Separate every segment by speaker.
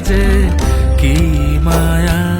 Speaker 1: যে কি মায়া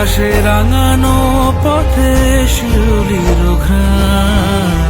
Speaker 1: বাতাসে রাঙানো পথে শিউলির ঘ্রাণ।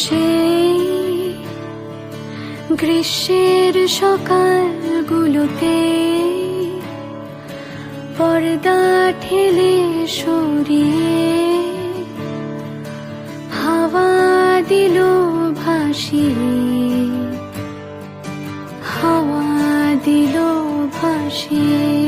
Speaker 2: সেই গ্রীষ্মের সকালগুলোতে পর্দা ঠেলে সরিয়ে হাওয়া দিল ভাসিয়ে হাওয়া দিল ভাসিয়ে।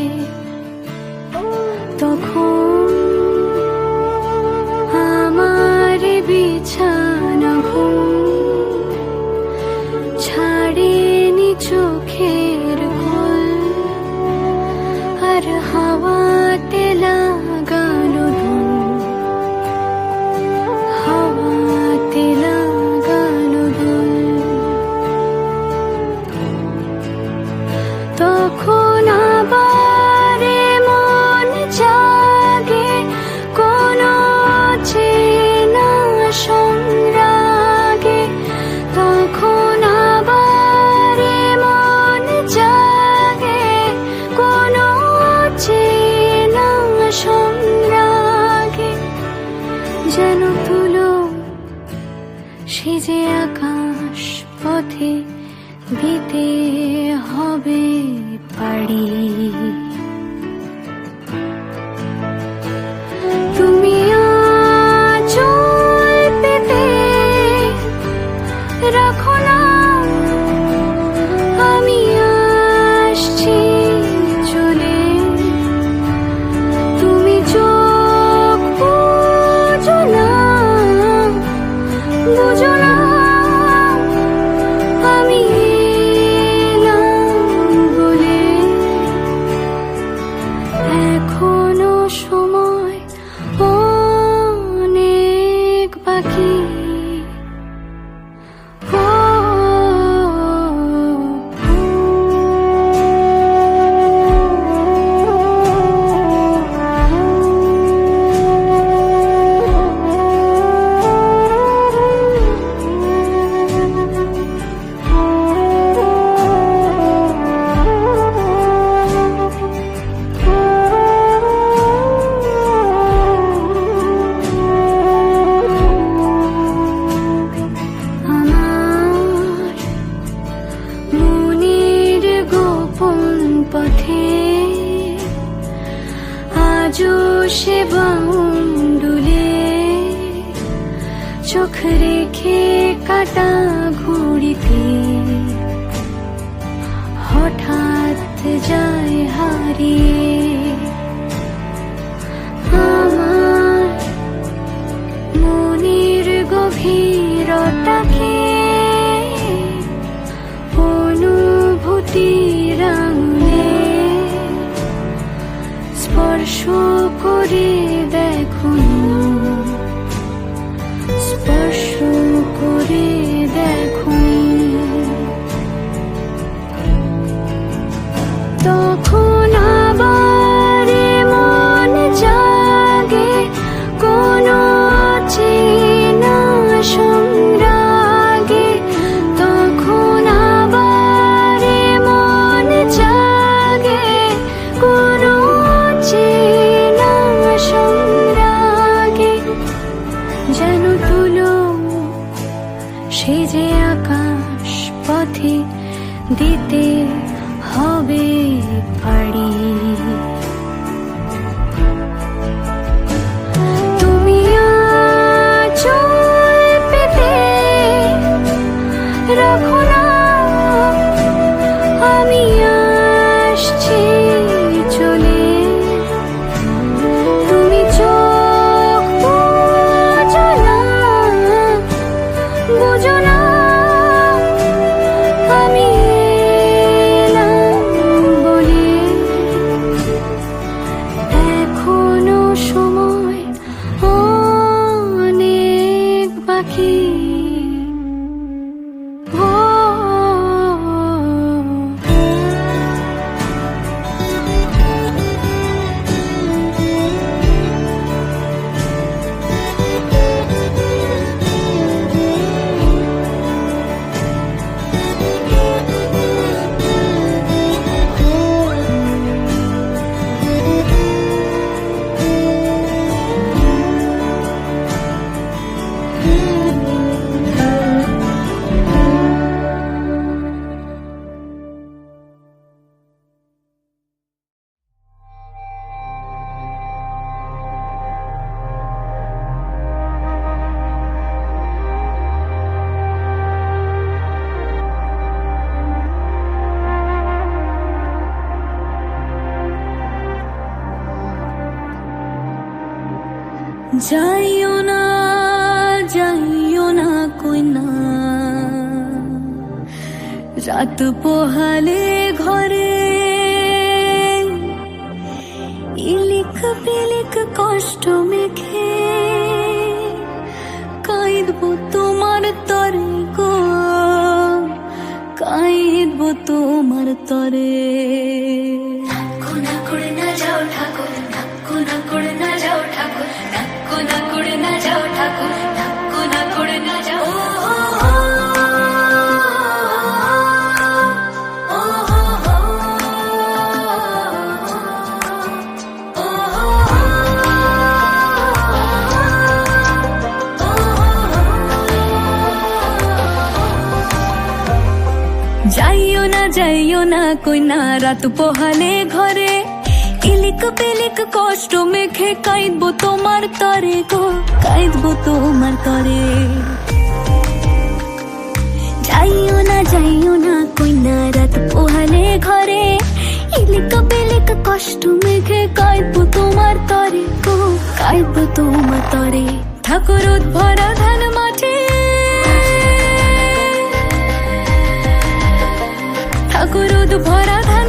Speaker 2: বুঝো না গভীরতাকে অনুভূতির আঙুলে স্পর্শ করে আমি যাইও না যাইও না কই না। রাত পোহালে ঘরে ইলিক পিলিক কষ্ট মেখে কাইদব তোমার তরে গো কাইদব তোমার তরে। নাক্কু না করে না যাও ঠাকুর ঠাকুর না করে না যাও ঠাকুর। যাইও না যাইও না কইনা রাত পোহালে ঘরে ইলিক পিলিক কষ্ট মেখে কাইদবো তোমার তরে গো কাইদবো তোমার তরে যাইও না যাইও না কইনা রাত পোহালে ঘরে ইলিক পিলিক কষ্ট মেখে কাইদবো তোমার তরে গো কাইদবো তোমার তরে ঠাকুর ভরা ধান মাঠে ঠাকুর ভরা ধান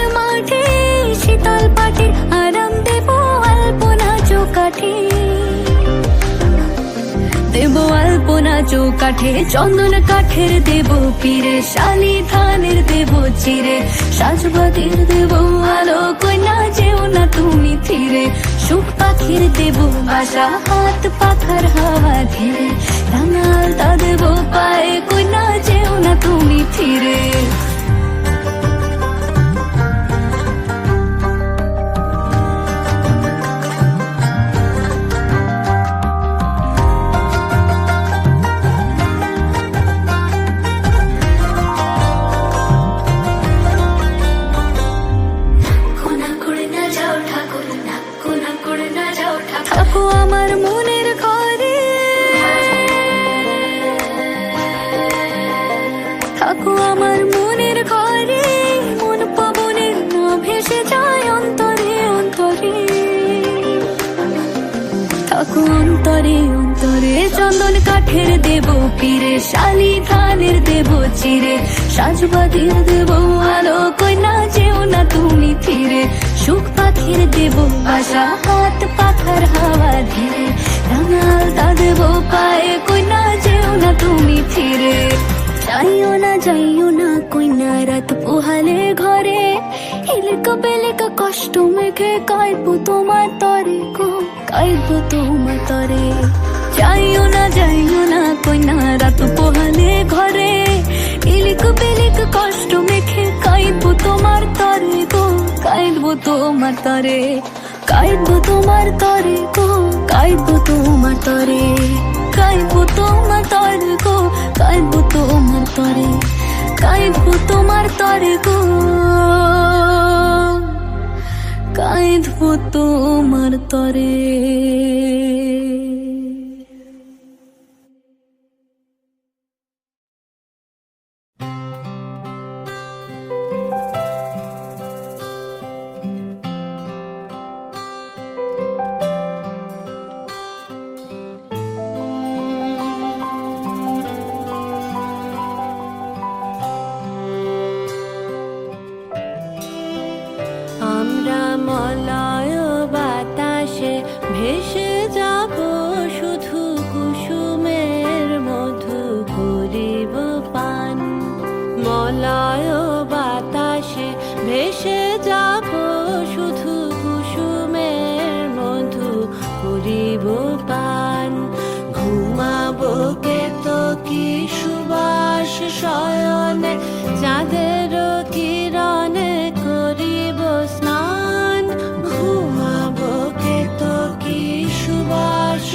Speaker 2: আলপনা চৌকাঠে, চন্দন কাঠের দেব পীরে, শালি ধানের দেব চিরে, সাজবাতির দেব আলো কইনা যেও না তুমি ফিরে। সুখ পাখির দেব বাসা, হাত পাখার হাওয়া ধীরে রাঙাল তা দেব পায়ে কইনা যেও না তুমি ফিরে। পীরে শালি ধানের দেব চিরে সাজবাতির দেব আলো, কইনা যেও না তুমি ফিরে। সুখ পাখির দেব বাসা হাত পাখার হাওয়া ধীরে, রাঙাল তা দেব পায়ে, কইনা যেও না তুমি ফিরে। যাইও না যাইও না, কইনা রাত পোহালে ঘরে হিলক বেলেক কষ্ট মেঘে কাইবো তোমার তরে গো কাইবো তোমার তরে। যাইও না যাইও না কইনা রাত পোহালে ঘরে ইলিক বেলিক কষ্ট মেখে কাইবো তোমার তরে গো কাইবো তোমার তরে কাইবো তোমার তরে গো কাইবো তোমার তরে কাইবো তোমার তরে গো কাইবো তোমার তরে কাইবো তোমার তরে গো কাইবো তোমার তরে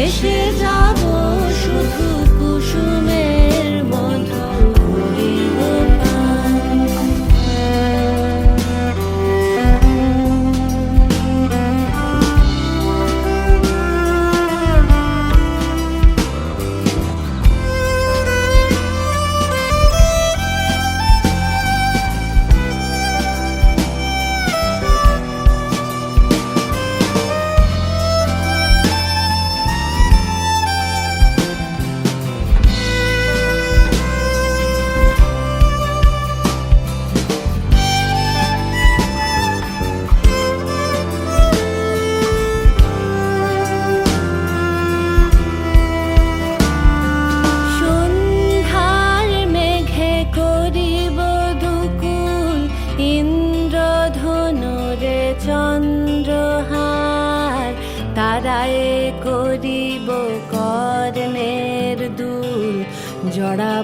Speaker 3: ভেসে যাব। জড়া